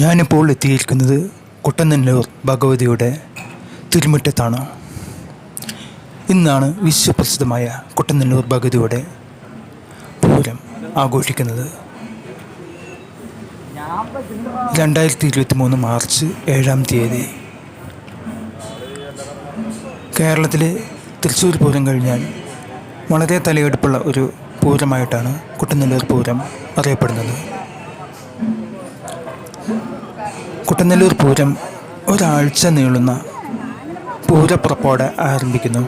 ഞാനിപ്പോൾ എത്തിയിരിക്കുന്നത് കുട്ടനല്ലൂർ ഭഗവതിയുടെ തിരുമുറ്റത്താണ്. ഇന്നാണ് വിശ്വപ്രസിദ്ധമായ കുട്ടനല്ലൂർ ഭഗവതിയുടെ പൂരം ആഘോഷിക്കുന്നത്. രണ്ടായിരത്തി ഇരുപത്തി മൂന്ന് മാർച്ച് ഏഴാം തീയതി. കേരളത്തിലെ തൃശ്ശൂർ പൂരം കഴിഞ്ഞാൽ വളരെ തലയെടുപ്പുള്ള ഒരു പൂരമായിട്ടാണ് കുട്ടനല്ലൂർ പൂരം അറിയപ്പെടുന്നത്. കുട്ടനെല്ലൂർ പൂരം ഒരാഴ്ച നീളുന്ന പൂരപ്പുറപ്പോടെ ആരംഭിക്കുന്നു.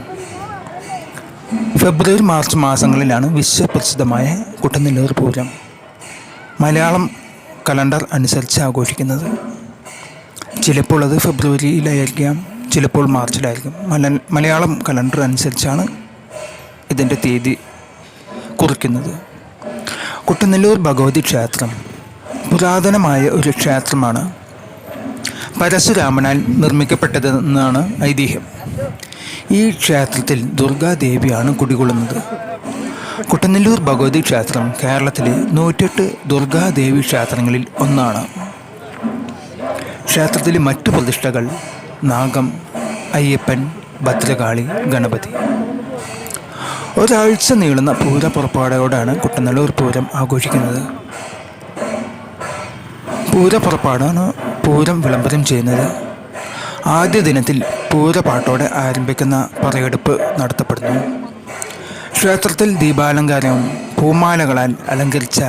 ഫെബ്രുവരി മാർച്ച് മാസങ്ങളിലാണ് വിശ്വപ്രസിദ്ധമായ കുട്ടനെല്ലൂർ പൂരം മലയാളം കലണ്ടർ അനുസരിച്ച് ആഘോഷിക്കുന്നത്. ചിലപ്പോൾ അത് ഫെബ്രുവരിയിലായിരിക്കാം ചിലപ്പോൾ മാർച്ചിലായിരിക്കും. മല മലയാളം കലണ്ടർ അനുസരിച്ചാണ് ഇതിന്റെ തീയതി കുറിക്കുന്നത്. കുട്ടനെല്ലൂർ ഭഗവതി ക്ഷേത്രം പുരാതനമായ ഒരു ക്ഷേത്രമാണ് പരശുരാമനാൽ നിർമ്മിക്കപ്പെട്ടതെന്നാണ് ഐതിഹ്യം. ഈ ക്ഷേത്രത്തിൽ ദുർഗാദേവിയാണ് കുടികൊള്ളുന്നത്. കുട്ടനെല്ലൂർ ഭഗവതി ക്ഷേത്രം കേരളത്തിലെ നൂറ്റെട്ട് ദുർഗാദേവി ക്ഷേത്രങ്ങളിൽ ഒന്നാണ്. ക്ഷേത്രത്തിലെ മറ്റു പ്രതിഷ്ഠകൾ നാഗം അയ്യപ്പൻ ഭദ്രകാളി ഗണപതി. ഒരാഴ്ച നീളുന്ന പൂരപ്പുറപ്പാടോടാണ് കുട്ടനെല്ലൂർ പൂരം ആഘോഷിക്കുന്നത്. പൂരപ്പുറപ്പാടാണ് പൂരം വിളംബരം ചെയ്യുന്നത്. ആദ്യ ദിനത്തിൽ പൂരപ്പാട്ടോടെ ആരംഭിക്കുന്ന പറയെടുപ്പ് നടത്തപ്പെടുന്നു. ക്ഷേത്രത്തിൽ ദീപാലങ്കാരവും പൂമാലകളാൽ അലങ്കരിച്ച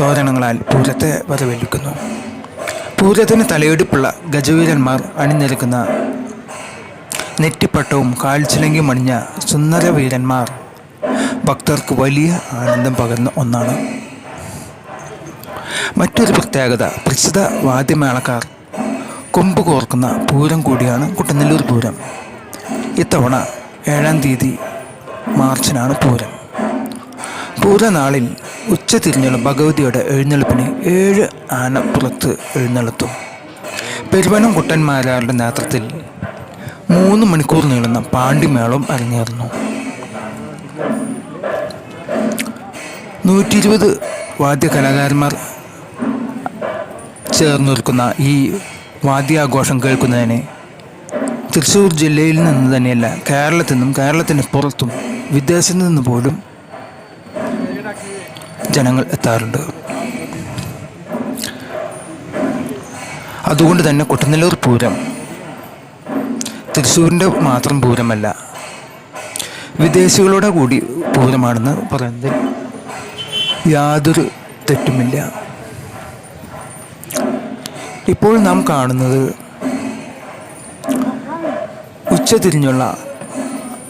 തോരണങ്ങളാൽ പൂരത്തെ വരവേൽക്കുന്നു പൂരത്തിന് തലയെടുപ്പുള്ള ഗജവീരന്മാർ അണിനിരക്കുന്ന നെറ്റിപ്പട്ടവും കാൽച്ചിലങ്കിയും അണിഞ്ഞ സുന്ദരവീരന്മാർ ഭക്തർക്ക് വലിയ ആനന്ദം പകർന്ന ഒന്നാണ്. മറ്റൊരു പ്രത്യേകത പ്രസിദ്ധ വാദ്യമേളക്കാർ കൊമ്പ് കോർക്കുന്ന പൂരം കൂടിയാണ് കുട്ടനെല്ലൂർ പൂരം. ഇത്തവണ ഏഴാം തീയതി മാർച്ചിനാണ് പൂരം. പൂരനാളിൽ ഉച്ചതിരിഞ്ഞുള്ള ഭഗവതിയുടെ എഴുന്നള്ളിപ്പിന് ഏഴ് ആന പുറത്ത് എഴുന്നള്ളത്തും. പെരുവനം കുട്ടന്മാരാരുടെ നേതൃത്വത്തിൽ മൂന്ന് മണിക്കൂർ നീളുന്ന പാണ്ടിമേളം അരങ്ങേറുന്നു. നൂറ്റി ഇരുപത് വാദ്യകലാകാരന്മാർ ചേർന്ന് നിൽക്കുന്ന ഈ വാദ്യാഘോഷം കേൾക്കുന്നതിന് തൃശ്ശൂർ ജില്ലയിൽ നിന്ന് തന്നെയല്ല കേരളത്തിൽ നിന്നും കേരളത്തിന് പുറത്തും വിദേശത്തു നിന്ന് പോലും ജനങ്ങൾ എത്താറുണ്ട്. അതുകൊണ്ട് തന്നെ കുട്ടനെല്ലൂർ പൂരം തൃശ്ശൂരിന്റെ മാത്രം പൂരമല്ല വിദേശികളുടെ കൂടി പൂരമാണെന്ന് പറയുന്നതിൽ യാതൊരു തെറ്റുമില്ല. ഇപ്പോൾ നാം കാണുന്നത് ഉച്ചതിരിഞ്ഞുള്ള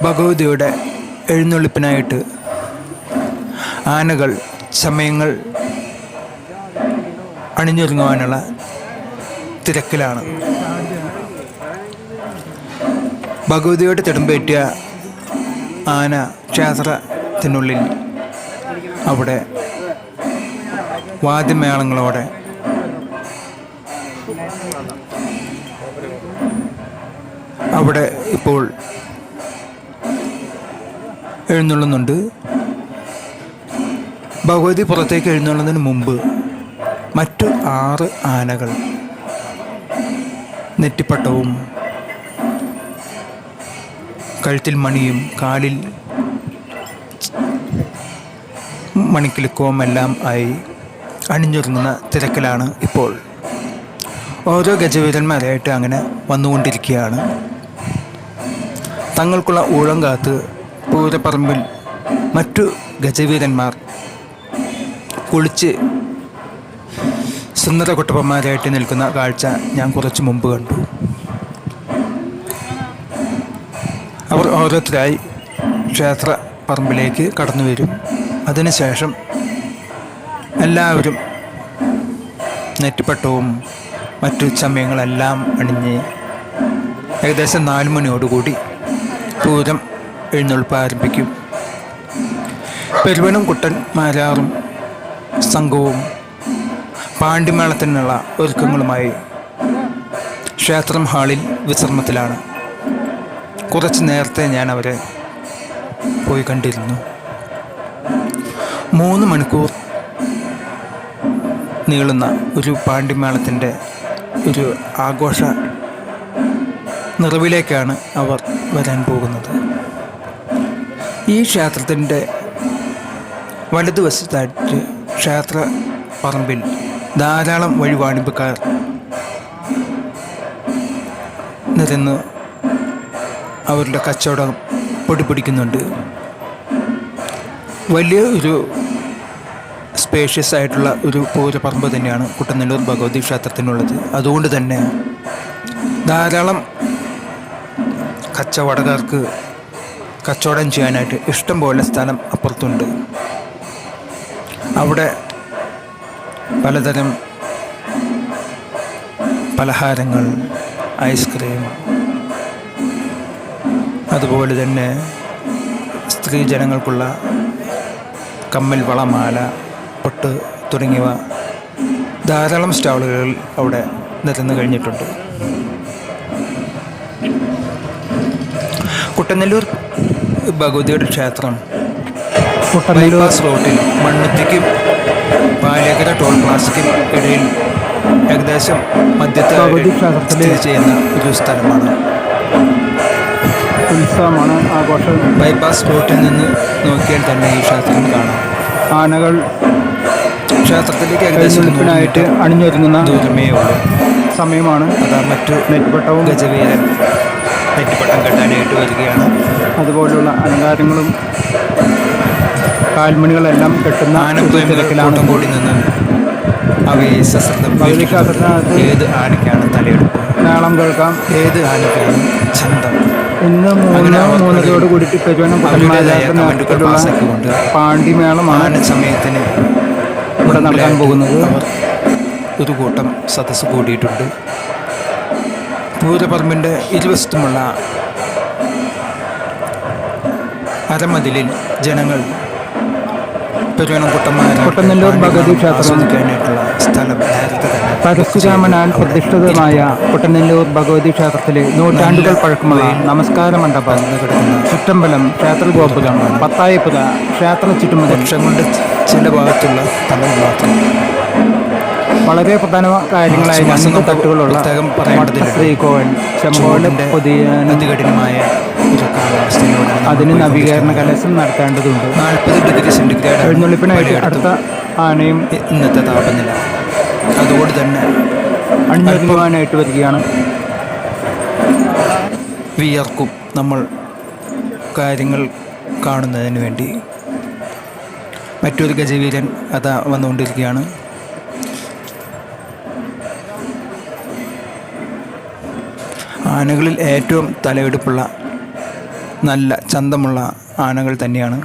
ഭഗവതിയുടെ എഴുന്നള്ളിപ്പിനായിട്ട് ആനകൾ സമയങ്ങൾ അണിഞ്ഞൊരുങ്ങുവാനുള്ള തിരക്കിലാണ്. ഭഗവതിയോട് തിടമ്പേറ്റിയ ആന ക്ഷേത്രത്തിനുള്ളിൽ അവിടെ വാദ്യമേളങ്ങളോടെ അവിടെ ഇപ്പോൾ എഴുന്നള്ളുന്നുണ്ട്. ഭഗവതി പുറത്തേക്ക് എഴുന്നള്ളുന്നതിന് മുമ്പ് മറ്റു ആറ് ആനകൾ നെറ്റിപ്പട്ടവും കഴുത്തിൽ മണിയും കാലിൽ മണിക്കിലുക്കവും എല്ലാം ആയി അണിഞ്ഞൊരുങ്ങുന്ന തിരക്കിലാണ് ഇപ്പോൾ. ഓരോ ഗജവീരന്മാരായിട്ട് അങ്ങനെ വന്നുകൊണ്ടിരിക്കുകയാണ്. തങ്ങൾക്കുള്ള ഊഴം കാത്ത് പൂരപ്പറമ്പിൽ മറ്റു ഗജവീരന്മാർ കുളിച്ച് സുന്ദര കുട്ടപ്പന്മാരായിട്ട് നിൽക്കുന്ന കാഴ്ച ഞാൻ കുറച്ച് മുമ്പ് കണ്ടു. അവർ ഓരോരുത്തരായി ക്ഷേത്ര പറമ്പിലേക്ക് കടന്നു വരും. അതിനുശേഷം എല്ലാവരും നെറ്റിപ്പട്ടവും മറ്റു ചമയങ്ങളെല്ലാം അണിഞ്ഞ് ഏകദേശം നാല് മണിയോടുകൂടി പൂരം എഴുന്നള്ളിപ്പ് ആരംഭിക്കും പെരുവനും കുട്ടൻ മാരാറും സംഘവും പാണ്ഡിമേളത്തിനുള്ള ഒരുക്കങ്ങളുമായി ക്ഷേത്രം ഹാളിൽ വിശ്രമത്തിലാണ്. കുറച്ച് നേരത്തെ ഞാൻ അവരെ പോയി കണ്ടിരുന്നു. മൂന്ന് മണിക്കൂർ നീളുന്ന ഒരു പാണ്ടിമേളത്തിന്റെ ഒരു ആഘോഷ നിറവിലേക്കാണ് അവർ വരാൻ പോകുന്നത്. ഈ ക്ഷേത്രത്തിന്റെ വലതുവശത്തായിട്ട് ക്ഷേത്ര പറമ്പിൽ ധാരാളം വഴിവാണിപ്പക്കാർ നിരന്ന് അവരുടെ കച്ചവടം പൊടിപിടിക്കുന്നുണ്ട്. വലിയ ഒരു സ്പേഷ്യസ് ആയിട്ടുള്ള ഒരു പൂരപ്പറമ്പ് തന്നെയാണ് കുട്ടനെല്ലൂർ ഭഗവതി ക്ഷേത്രത്തിനുള്ളത്. അതുകൊണ്ട് തന്നെ ധാരാളം കച്ചവടക്കാർക്ക് കച്ചവടം ചെയ്യാനായിട്ട് ഇഷ്ടം പോലെ സ്ഥലം അപ്പുറത്തുണ്ട്. അവിടെ പലതരം പലഹാരങ്ങൾ ഐസ്ക്രീം അതുപോലെ തന്നെ സ്ത്രീ ജനങ്ങൾക്കുള്ള കമ്മൽ വളമാല പൊട്ട് തുടങ്ങിയവ ധാരാളം സ്റ്റാളുകൾ അവിടെ നിരന്നു കഴിഞ്ഞിട്ടുണ്ട്. കുട്ടനെല്ലൂർ ഭഗവതിയുടെ ക്ഷേത്രം ബൈപ്പാസ് റോഡിൽ മണ്ണുത്തിക്കും പാലേക്കര ടോൾ പ്ലാസയ്ക്കും ഇടയിൽ ഏകദേശം മധ്യത്തെ സ്ഥിതി ചെയ്യുന്ന ഒരു സ്ഥലമാണ്. ഉത്സവമാണ് ആഘോഷം. ബൈപ്പാസ് റോഡിൽ നിന്ന് നോക്കിയാൽ തന്നെ ഈ ക്ഷേത്രം കാണാം. ആനകൾ ക്ഷേത്രത്തിലേക്ക് ഏകദേശം അണിഞ്ഞൊരുങ്ങുന്ന ദൂരമേ ഉള്ളൂ. സമയമാണ്. അതാ മറ്റു നെറ്റിപ്പട്ടവും ഗജവീരൻ നെറ്റിപ്പട്ടം കെട്ടാനായിട്ട് വരികയാണ്. അതുപോലുള്ള അലങ്കാരങ്ങളും കാൽമണികളെല്ലാം കെട്ടുന്ന ആനപ്രേമികൾ കൂടി നിന്ന് അവയെ സശ്രദ്ധം ഏത് ആനയ്ക്കാണ് തലയെടുപ്പ്? നാളം കേൾക്കാം. ഏത് ആനയ്ക്കാണ് ചന്തം? ഇന്ന് മൂന്ന് മൂന്നരയോട് കൂടിയിട്ട് പെരുവനം ആന സമയത്തിന് ഇവിടെ നടക്കാൻ പോകുന്നത്. ഒരു കൂട്ടം സദസ്സ് കൂടിയിട്ടുണ്ട്. പൂരപ്പറമ്പിന്റെ ഇരുവശത്തുമുള്ള അരമതിലിൽ ജനങ്ങൾ കുട്ടനെല്ലൂർ ഭഗവതി ക്ഷേത്രം പരശുരാമനാൽ പ്രതിഷ്ഠിതമായ കുട്ടനെല്ലൂർ ഭഗവതി ക്ഷേത്രത്തിലെ നൂറ്റാണ്ടുകൾ പഴക്കമുള്ള നമസ്കാര മണ്ഡപം ചുറ്റമ്പലം ക്ഷേത്രഗോപുരം പത്തായപ്പുര ക്ഷേത്ര ചുറ്റുമതിൽ കൊണ്ട് ചില ഭാഗത്തുള്ള തലം മാത്രം. വളരെ പ്രധാന കാര്യങ്ങളായ രണ്ട് തട്ടുകളുള്ള. ശ്രീകോവൻ ചെമ്പോട് ചൂടിന്റെ പുതിയ അതിന് നവീകരണ കലശം നടത്തേണ്ടതുണ്ട്. നാൽപ്പത് ഡിഗ്രി സെന്റിഗ്രേഡ് എഴുന്നള്ളിപ്പിനായിട്ട് അടുത്ത ആനയും ഇന്നത്തെ താപനില. അതുകൊണ്ട് തന്നെ അണിഞ്ഞൊരുങ്ങുവാനായിട്ട് വരികയാണ്. വിയർക്കും നമ്മൾ കാര്യങ്ങൾ കാണുന്നതിന് വേണ്ടി. മറ്റൊരു ഗജവീരൻ അതാ വന്നുകൊണ്ടിരിക്കുകയാണ്. ആനകളിൽ ഏറ്റവും തലയെടുപ്പുള്ള നല്ല ചന്തമുള്ള ആനകൾ തന്നെയാണ്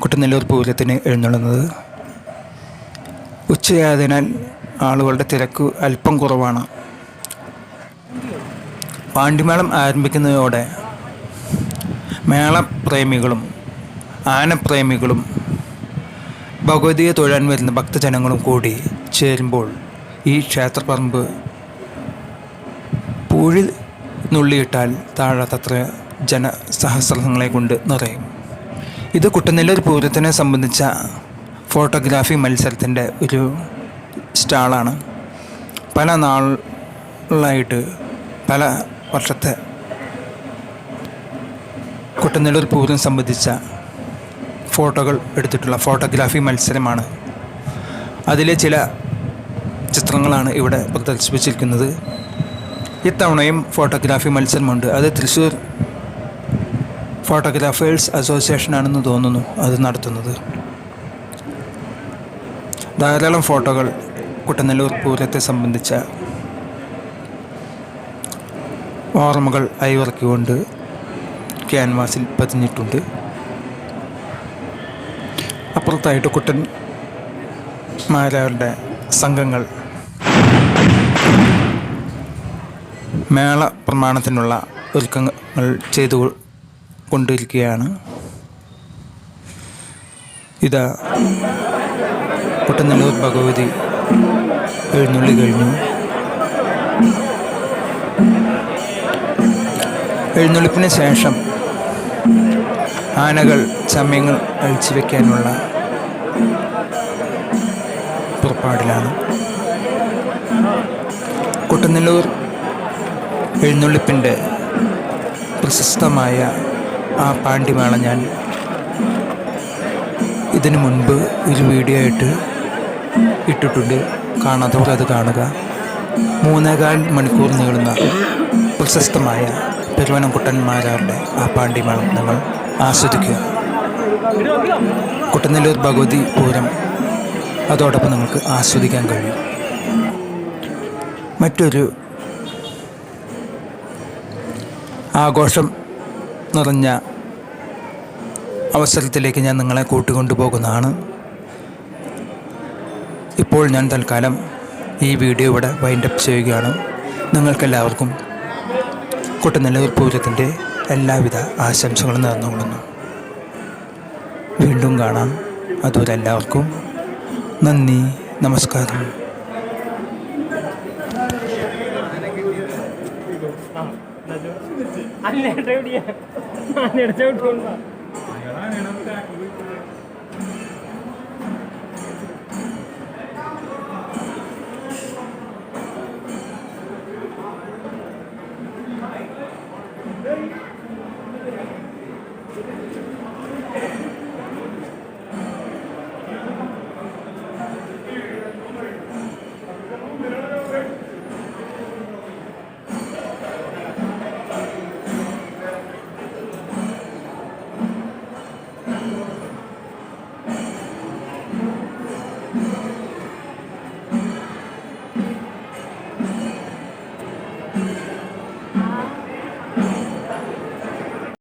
കുട്ടനെല്ലൂർ പൂരത്തിന് എഴുന്നള്ളുന്നത്. ഉച്ചയായതിനാൽ ആളുകളുടെ തിരക്ക് അല്പം കുറവാണ്. പാണ്ടിമേളം ആരംഭിക്കുന്നതോടെ മേളപ്രേമികളും ആനപ്രേമികളും ഭഗവതിയെ തൊഴാൻ വരുന്ന ഭക്തജനങ്ങളും കൂടി ചേരുമ്പോൾ ഈ ക്ഷേത്രപ്പറമ്പ് പൂഴി നുള്ളിയിട്ടാൽ താഴാത്തത്ര ജനസഹസ്രങ്ങളെ കൊണ്ട് നിറയും. ഇത് കുട്ടനെല്ലൂർ പൂരത്തിനെ സംബന്ധിച്ച ഫോട്ടോഗ്രാഫി മത്സരത്തിന്റെ ഒരു സ്റ്റാളാണ്. പല നാളായിട്ട് പല വർഷത്തെ കുട്ടനെല്ലൂർ പൂരം സംബന്ധിച്ച ഫോട്ടോകൾ എടുത്തിട്ടുള്ള ഫോട്ടോഗ്രാഫി മത്സരമാണ്. അതിലെ ചില ചിത്രങ്ങളാണ് ഇവിടെ പ്രദർശിപ്പിച്ചിരിക്കുന്നത്. ഇത്തവണയും ഫോട്ടോഗ്രാഫി മത്സരമുണ്ട്. അത് തൃശ്ശൂർ ഫോട്ടോഗ്രാഫേഴ്സ് അസോസിയേഷനാണെന്ന് തോന്നുന്നു അത് നടത്തുന്നത്. ധാരാളം ഫോട്ടോകൾ കുട്ടനല്ലൂർ പൂരത്തെ സംബന്ധിച്ച ഓർമ്മകൾ അയവിറക്കിക്കൊണ്ട് ക്യാൻവാസിൽ പതിഞ്ഞിട്ടുണ്ട്. അപ്പുറത്തായിട്ട് കുട്ടൻ മാരാരുടെ സംഘങ്ങൾ മേള പ്രമാണത്തിനുള്ള ഒരുക്കങ്ങൾ ചെയ്തു കൊണ്ടിരിക്കുകയാണ്. ഇതാ കുട്ടനല്ലൂർ ഭഗവതി എഴുന്നള്ളി കഴിഞ്ഞു. എഴുന്നള്ളിപ്പിന് ശേഷം ആനകൾ ചമയങ്ങൾ അഴിച്ചു വയ്ക്കാനുള്ള പുറപ്പാടിലാണ്. കുട്ടനെല്ലൂർ എഴുന്നള്ളിപ്പിന്റെ പ്രശസ്തമായ ആ പാണ്ടിമേള ഞാൻ ഇതിനു മുൻപ് ഒരു വീഡിയോ ആയിട്ട് ഇട്ടിട്ടുണ്ട്. കാണാത്തവർ അത് കാണുക. മൂന്നേകാൽ മണിക്കൂർ നീളുന്ന പ്രശസ്തമായ പെരുവനംകുട്ടന്മാരാരുടെ ആ പാണ്ടിമേളം നിങ്ങൾ ആസ്വദിക്കുക. കുട്ടനല്ലൂർ ഭഗവതി പൂരം അതോടൊപ്പം നിങ്ങൾക്ക് ആസ്വദിക്കാൻ കഴിയും. മറ്റൊരു ആഘോഷം നിറഞ്ഞ അവസരത്തിലേക്ക് ഞാൻ നിങ്ങളെ കൂട്ടിക്കൊണ്ടു പോകുന്നതാണ് ഇപ്പോൾ ഞാൻ തൽക്കാലം ഈ വീഡിയോ ഇവിടെ വൈൻഡപ്പ് ചെയ്യുകയാണ്. നിങ്ങൾക്കെല്ലാവർക്കും കുട്ടനിലൂർ പൂജത്തിന്റെ എല്ലാവിധ ആശംസകളും നേർന്നുകൊള്ളുന്നു. വീണ്ടും കാണാം. അതുവരെ എല്ലാവർക്കും നന്ദി നമസ്കാരം. ആനയുടെ ചവിട്ടിയ ആനയുടെ ചവിട്ടുകൊണ്ടാ